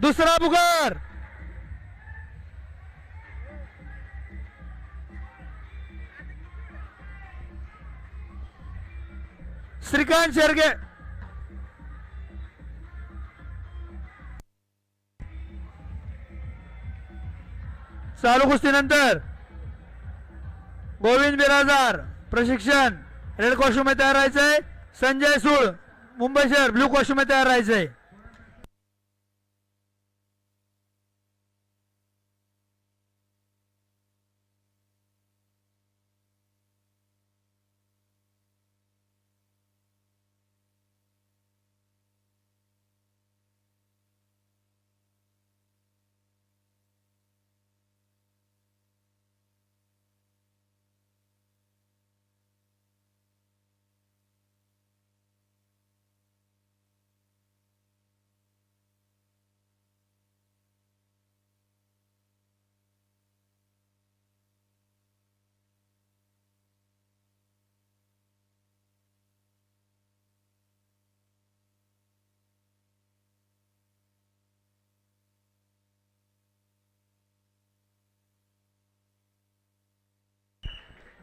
दुसरा बुगार. श्रीकांत शेरगे. चालू कुस्तीनंतर. गोविंद बिराजार प्रशिक्षण. रेड कॉस्ट्यूममध्ये तयार राहायचंय. संजय सूळ मुंबई शहर ब्लू कॉस्ट्यूममध्ये तयार राहायचंय.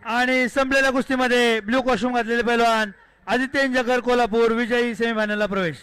आणि संपलेल्या कुस्तीमध्ये ब्ल्यू कॉस्ट्यूम घातलेले पैलवान आदित्य इंजकर कोल्हापूर विजयी सेमीफायनलला प्रवेश.